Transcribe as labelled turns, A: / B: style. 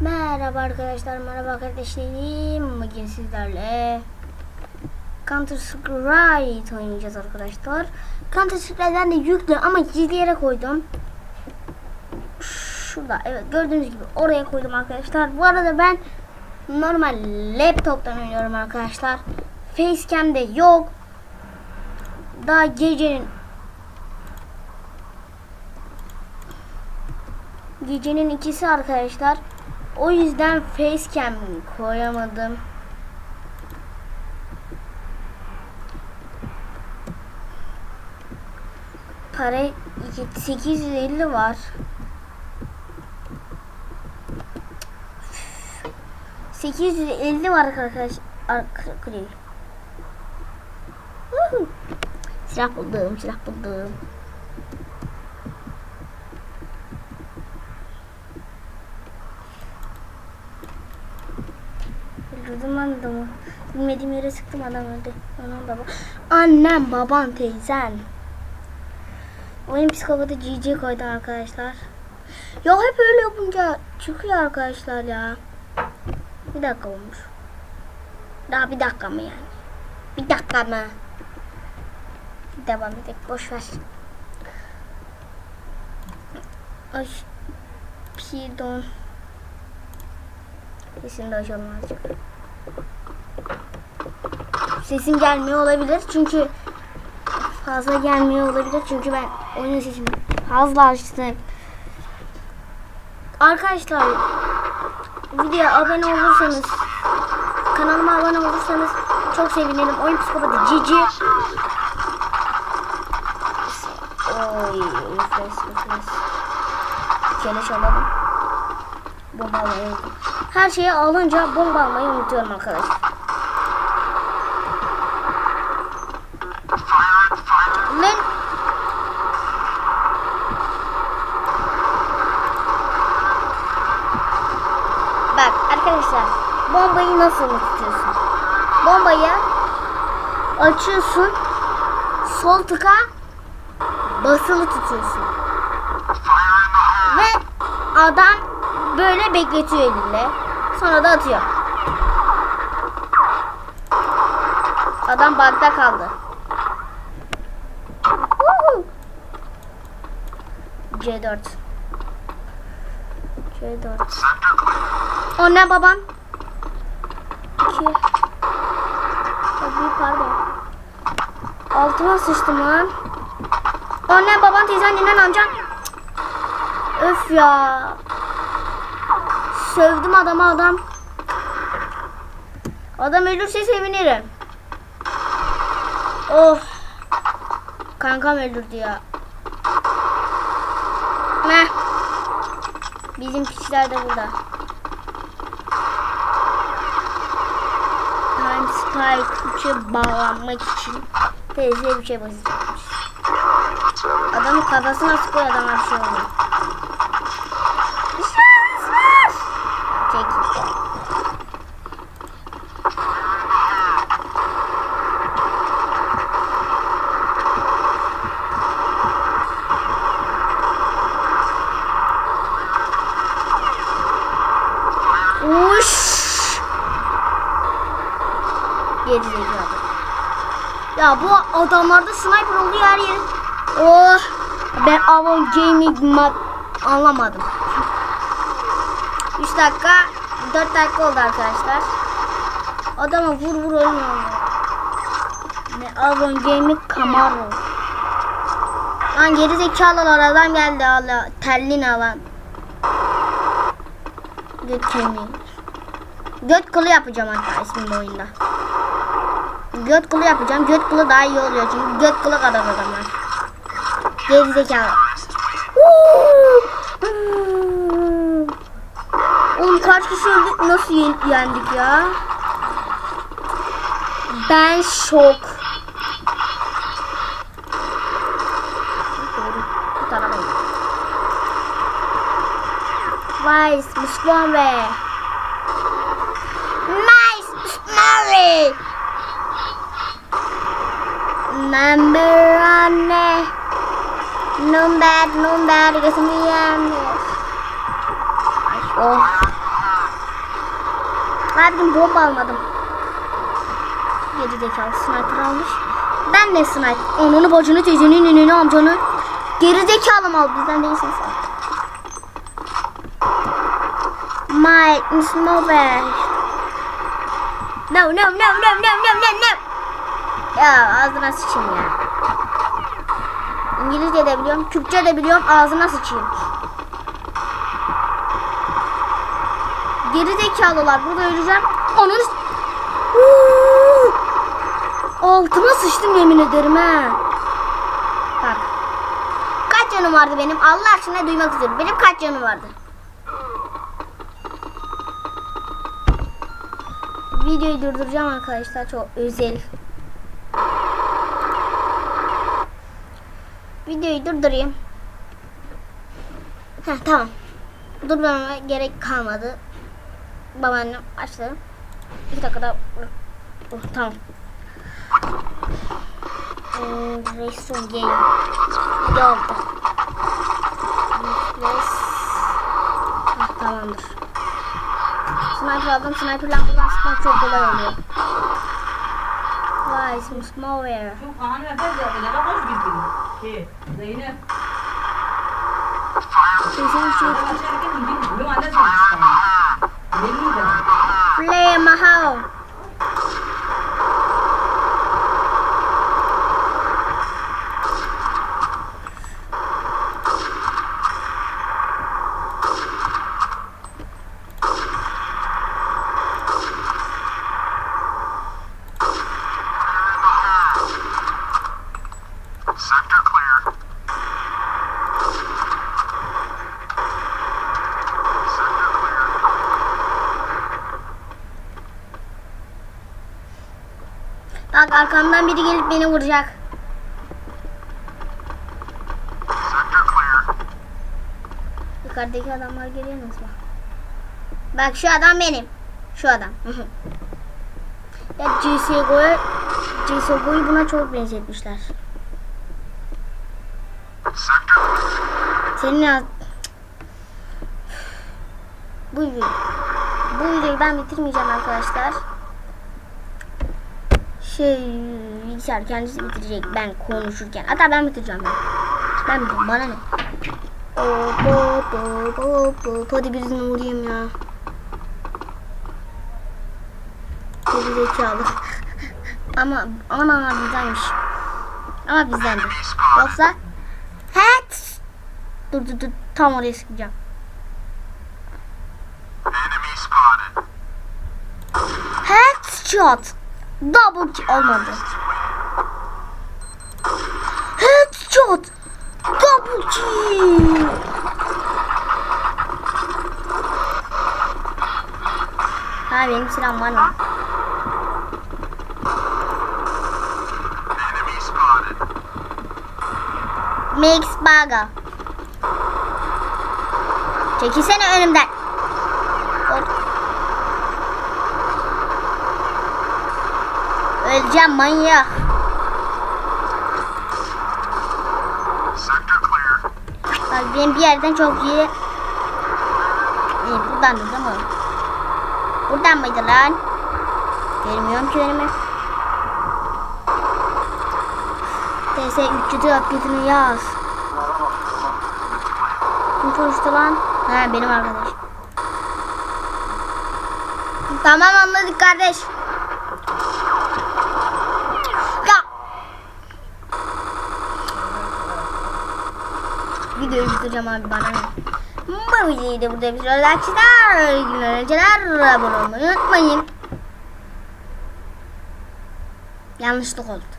A: Merhaba arkadaşlar, merhaba kardeşlerim. Bugün sizlerle Counter Strike oynayacağız arkadaşlar. Counter Strike'den de yüklü ama gizli yere koydum. Şurada evet gördüğünüz gibi oraya koydum arkadaşlar. Bu arada ben normal laptoptan oynuyorum arkadaşlar. Facecam de yok. Daha gecenin Gecenin ikisi arkadaşlar. O yüzden facecam koyamadım. Para iki- 850 var. 850 var arkadaş. Arkadaşlar. Silah buldum, silah buldum. Öldürdüm lan adamı. Bilmediğim yere sıktım adam öldü. Anam baba. Annem, baban, teyzen. Oyun psikopatı GG koydum arkadaşlar. Ya hep öyle yapınca çıkıyor arkadaşlar ya. Bir dakika olmuş. Daha bir dakika mı yani? Bir dakika mı? Devam edelim. Boş ver. Ay. Pardon. Sesini de açalım azıcık. Sesim gelmiyor olabilir çünkü fazla gelmiyor olabilir çünkü ben oyun sesimi fazla açtım. Arkadaşlar videoya abone olursanız kanalıma abone olursanız çok sevinirim. Oyun psikopatı Cici. Oy, refresh, refresh. Keleş alalım. Bomba unuttum. Her şeyi alınca bomba almayı unutuyorum arkadaşlar. Ben Bak arkadaşlar bombayı nasıl tutuyorsun? Bombayı açıyorsun sol tıka basılı tutuyorsun. Ve adam böyle bekletiyor elinde. Sonra da atıyor. Adam bug'da kaldı. Woohoo! C4 C4 O ne babam? 2 Tabii pardon Altıma sıçtım lan O ne baban teyzen ninen amcan Öf ya Sövdüm adama adam Adam ölürse sevinirim Of Kankam öldürdü ya Ne? Bizim piçler de burada. Time Spike 3'e bağlanmak için teyze bir şey basacakmış. Adamın kafasına sıkıyor adam bir şey oluyor. Ya bu adamlarda sniper oluyor her yeri. Oh. Ben Avon Gaming anlamadım. 3 dakika 4 dakika oldu arkadaşlar. Adama vur vur oynuyor. Ne Avon Gaming Camaro. Lan geri zekalılar adam geldi Allah tellin alan. Göt kemiği. Göt kılı yapacağım hatta ismim oyunda. Göt kılı yapacağım. Göt kılı daha iyi oluyor çünkü göt kılı kadar adamlar. Gerizekalı. Oğlum kaç kişi öldük nasıl yen- yendik ya? Ben şok. Müslüman ve Nice, Mary. Number one. Number, number, gözümü yanmış. Oh. Verdim bomba almadım. Geri zekalı sniper almış. Ben de sniper. Onunu bacını teyzenin önünü amcanı. Geri zekalı mal bizden değilsin sen. My mobile. No no no no no no no no. Ya ağzına sıçayım ya. İngilizce de biliyorum, Türkçe de biliyorum, ağzına sıçayım. Geri zekalılar, burada öleceğim. Onun Altıma sıçtım yemin ederim ha. Bak. Kaç canım vardı benim? Allah aşkına duymak istiyorum. Benim kaç canım vardı? Videoyu durduracağım arkadaşlar. Çok özel. Videoyu durdurayım. Heh, tamam. Durdurmama gerek kalmadı. Babaannem açtı. İki dakikada oh, tamam. Hmm, Resul game. Oldu? Yes. Heh, tamamdır. Sniper aldım. Sniper'la buradan sıkmak çok kolay oluyor. Vay, some malware.
B: Şu Kaan'ı öper de ele bak hoş gitti. Ki Zeynep.
A: Kesin şu
B: Baba şerken gidin. Bunu anne de.
C: 好
A: Bak arkamdan biri gelip beni vuracak. Yukarıdaki adamlar görüyor musun? Bak şu adam benim. Şu adam. Ya CSGO'ya CSGO'yu buna çok benzetmişler. Senin. Bu video. Bu videoyu ben bitirmeyeceğim arkadaşlar. Şey bilgisayar kendisi bitirecek ben konuşurken. Hatta ben bitireceğim ben. Ben bitireceğim bana ne? Hadi birini vurayım ya. Geri zekalı. Ama ana bizdenmiş. Ama bizdendi. Yoksa hat. Dur dur dur tam oraya sıkacağım. Headshot. Double kill olmadı. Headshot. Double kill. Ha benim silahım var mı? Mix Baga. Çekilsene önümden. Öleceğim manyak. Bak benim bir yerden çok iyi. İyi buradan da değil mi? Buradan mıydı lan? Görmüyorum ki önümü. TS 300 akıtını yaz. Kim konuştu lan? Ha benim arkadaş. Tamam anladık kardeş. Ya. Videoyu bitireceğim abi bana? Bu videoyu da burada bitiriyoruz arkadaşlar. Günler, önceler. Abone olmayı unutmayın. Yanlışlık oldu.